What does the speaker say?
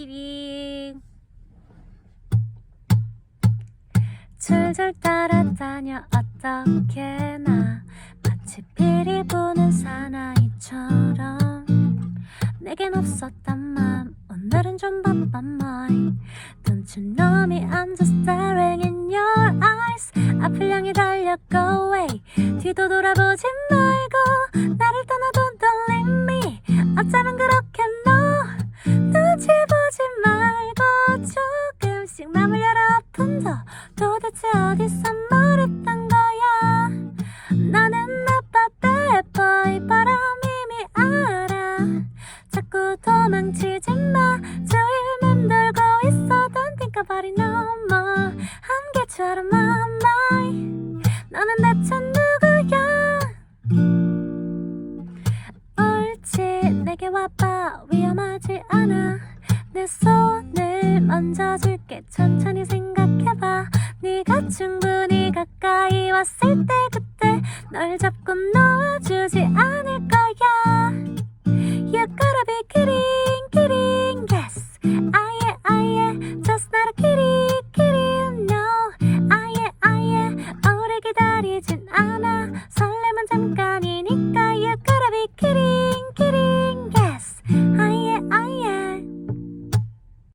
키링 줄줄 따라다녀 어떻게 나. 마치 피리 부는 사나이처럼 내겐 없었단 맘 오늘은 좀 바빠 my Don't you know me? I'm just staring in your eyes. 앞을 향해 달려 go away. 뒤도 돌아보지 말 대체 어디서 뭘 했던 거야. 나는 나빠 boy 바람 이미 알아. 자꾸 도망치지 마. 조일 맴돌고 있어 Don't think 한계처럼 my mind 너는 대체 누구야? 옳지 내게 와봐. 위험하지 않아. 내 손을 만져줄게. 천천히 가까이 왔을 때 그때 널 잡고 놓아주지 않을 거야 You gotta be kidding kidding yes 아예 아예 just not a kitty kitty no 아예 아예 오래 기다리진 않아 설렘은 잠깐이니까